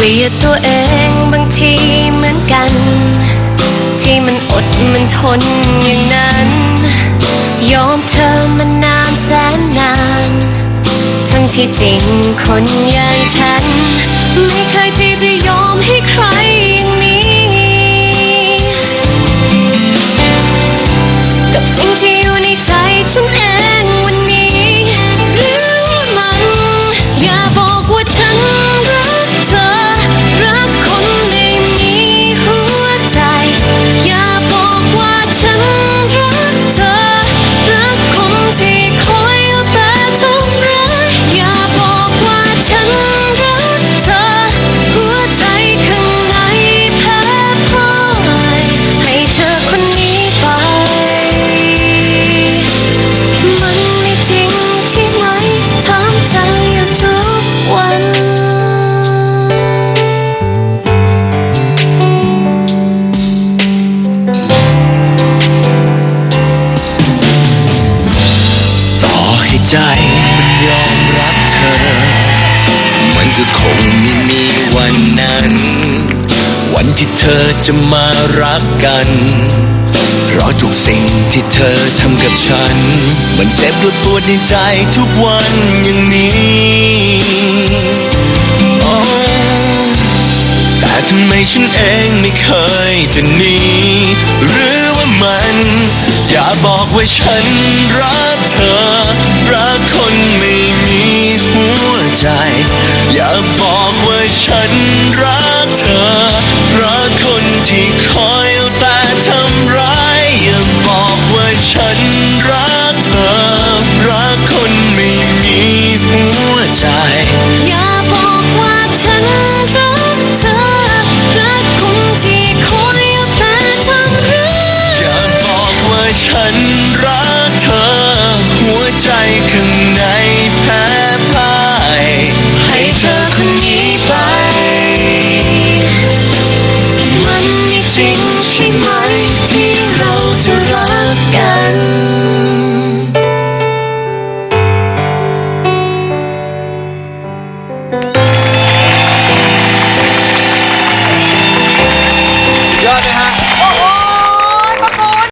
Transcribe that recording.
กลียดตัวเองบางทีเหมือนกัน ที่มันอดมันทนอย่างนั้น ยอมเธอมานานแสนนาน ทั้งที่จริงคนอย่างฉัน ไม่เคยที่จะยอมให้ใคร ใจมันยอมรับเธอ มันก็คงไม่มีวันนั้น วันที่เธอจะมารักกัน เพราะทุกสิ่งที่เธอทำกับฉัน มันเจ็บปวดปวดในใจทุกวันอย่างนี้โอ้แต่ทำไมฉันเองไม่เคยจะหนีหรือว่ามัน อย่าบอกว่าฉันรักเธอ ฉันรัก